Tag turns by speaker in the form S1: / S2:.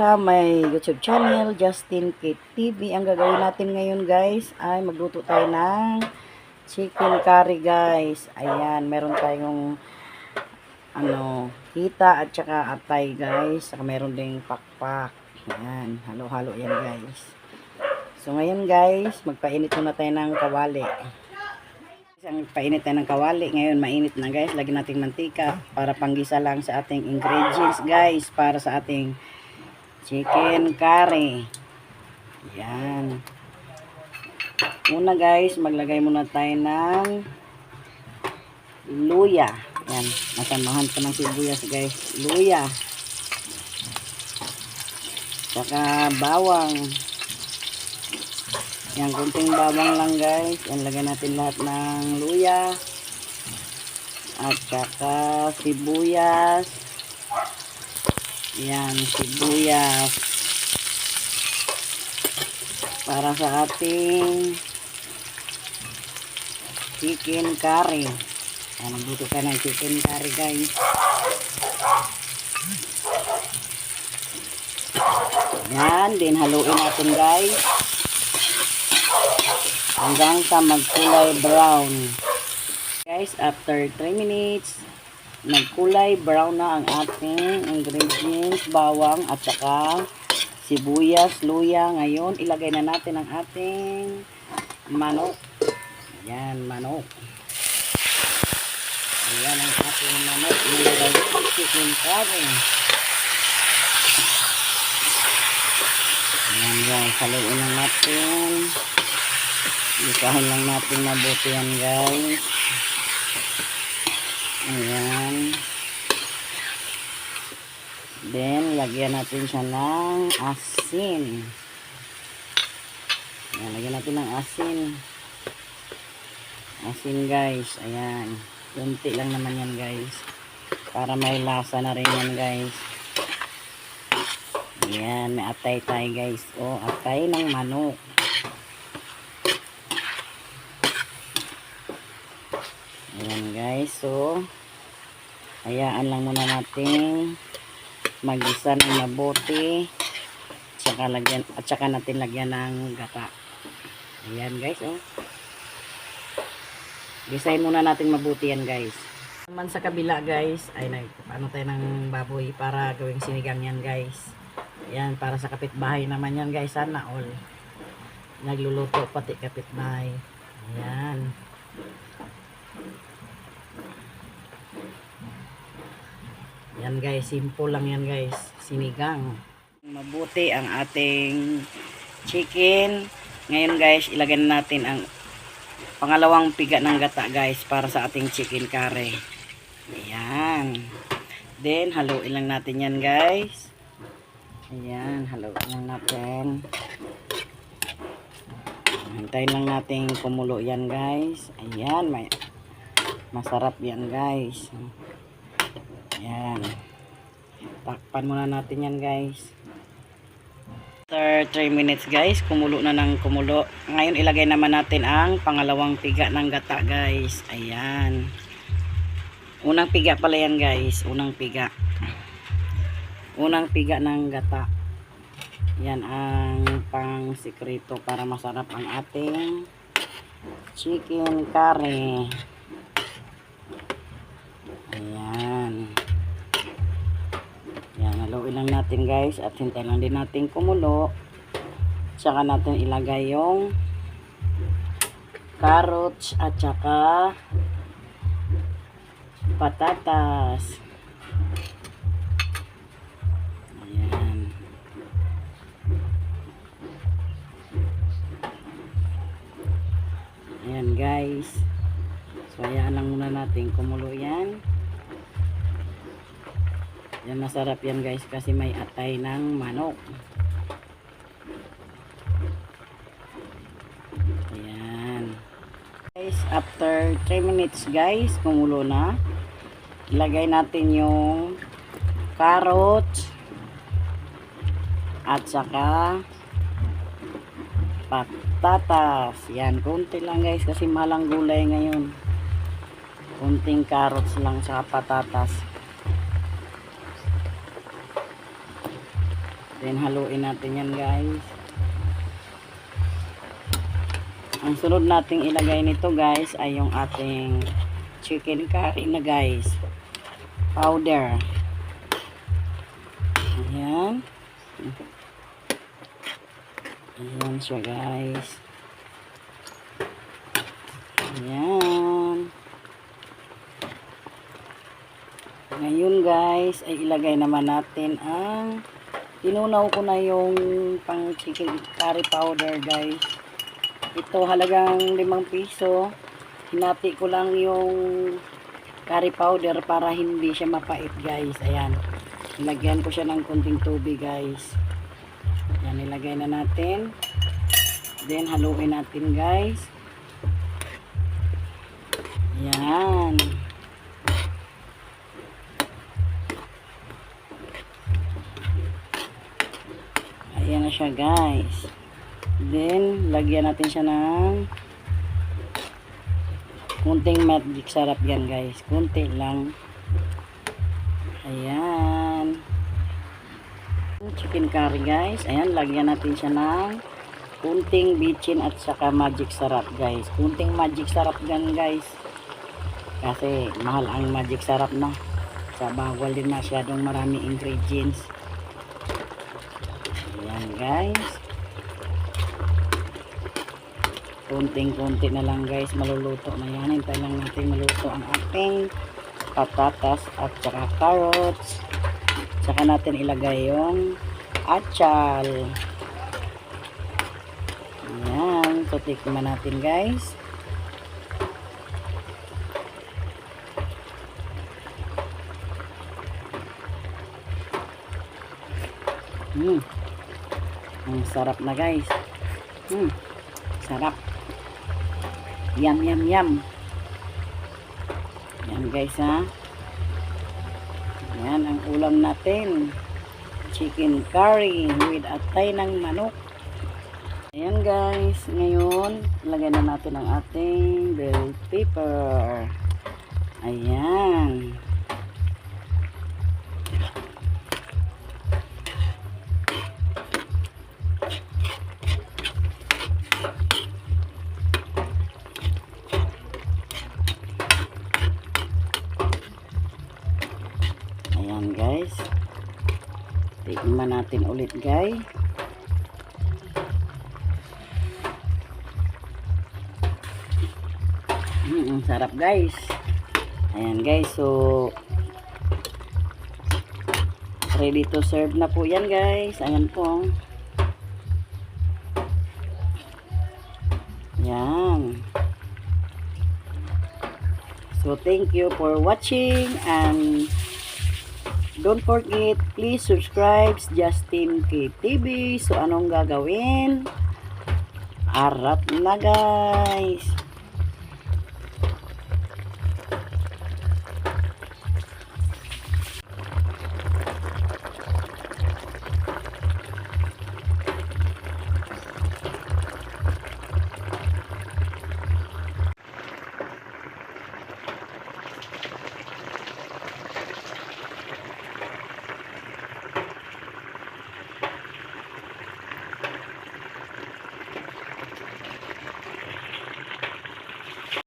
S1: welcome my YouTube channel, Justin Kate TV. Ang gagawin natin ngayon guys ay magluto tayo ng chicken curry guys. Ayan, meron tayong ano, kita at saka atay guys. Saka meron ding pakpak. Ayan, halo-halo yan guys. So ngayon guys, magpainit muna tayo ng kawali. Isang painit tayo ng kawali. Ngayon, mainit na guys. Lagyan natin mantika para panggisa lang sa ating ingredients guys. Para sa ating chicken curry. Yan. Una guys, maglagay muna tayo ng luya. Yan. Masamahan pa ng sibuyas guys. Luya. Saka bawang. Yan, kunting bawang lang guys. Yan, lagyan natin lahat ng luya. At saka sibuyas. Yan, sibuyas. Para sa ating chicken curry. Yan, nagbuto ka ng chicken curry guys. Yan, din haluin natin guys hanggang sa magkulay brown. Guys, after 3 minutes, nagkulay brown na ang ating ingredients, bawang at saka sibuyas, luya. Ngayon, ilagay na natin ang ating manok. Ayan, manok. Ayan ang ating manok. Nilagay chicken curry. Ayan guys, haluin lang natin. Ikahin lang natin mabuti yan guys. Ayan. Then, lagyan natin siya ng asin. Ayan, lagyan natin ng asin. Asin guys. Ayan. Kunti lang naman yan guys. Para may lasa na rin yan guys. Ayan, may atay tayo guys. O, atay ng manok. Ayan guys, so hayaan lang muna natin magisa ng mabuti tsaka lagyan, at saka natin lagyan ng gata. Ayan guys, oh. Gisahin muna natin mabuti yan guys. Naman sa kabila guys, ay nagpaano tayo ng baboy para gawing sinigang yan guys. Ayan, para sa kapitbahay naman yan guys, sana all. Nagluluto pati kapitbahay. Ayan. Yan guys, simple lang yan guys. Sinigang. Mabuti ang ating chicken. Ngayon guys, ilagay na natin ang pangalawang piga ng gata guys para sa ating chicken curry. Ayan. Then, haluin lang natin yan guys. Ayan, haluin lang natin. Hintayin lang natin kumulo yan guys. Ayan, may masarap yan guys. Ayan. Takpan muna natin yan guys. After 3 minutes guys, kumulo na ng kumulo. Ngayon ilagay naman natin ang pangalawang piga ng gata guys. Ayan. Unang piga pala yan guys. Unang piga. Unang piga ng gata. Yan ang pang sikreto para masarap ang ating chicken curry. Ayan. Yan, haluin lang natin guys at hintay lang din natin kumulo. Tsaka natin ilagay yung carrots at tsaka patatas. Ayan. Ayan guys. So ayan lang muna natin kumulo yan. Yan masarap yan guys kasi may atay ng manok. Ayan. Guys, after 3 minutes guys, kumulo na. Ilagay natin yung carrots at saka patatas. Yan, konti lang guys kasi malang gulay ngayon. Kunting carrots lang sa patatas. Then haluin natin yan guys. Ang sunod nating ilagay nito guys ay yung ating chicken curry na guys. Powder. Ayan. Ayan siya guys. Ayan. Ngayon guys ay ilagay naman natin ang tinunaw ko na yung pang chicken curry powder guys. Ito halagang limang piso. Hinati ko lang yung curry powder para hindi siya mapait guys. Ayan. Nilagyan ko siya ng konting tubig guys. Ayan, nilagay na natin. Then haluin natin guys. Ayan. Ayan siya guys. Then, lagyan natin siya ng kunting magic sarap yan guys. Kunti lang. Ayan. Chicken curry guys. Ayan, lagyan natin siya ng kunting bitchin at saka magic sarap guys. Kunting magic sarap yan guys. Kasi mahal ang magic sarap no. Sa bawal din masyadong marami ingredients. Ayan guys. Kunting-kunti na lang guys maluluto na yan. Hintay lang natin maluto ang ating patatas at saka carrots. Saka natin ilagay yung achal. Ayan. So, tikman natin guys. Hmm. Ang sarap na guys. Hmm. Sarap. Yum, yum, yum. Yan guys ha. Yan ang ulam natin. Chicken curry with atay ng manok. Ayan guys. Ngayon, lagyan na natin ang ating bell pepper. Ayan natin ulit guys. Mm, sarap guys. Ayan guys. So, ready to serve na po yan guys. Ayan po. Yan. So, thank you for watching and don't forget, please subscribe Justin K TV. So, anong gagawin? Arap na guys.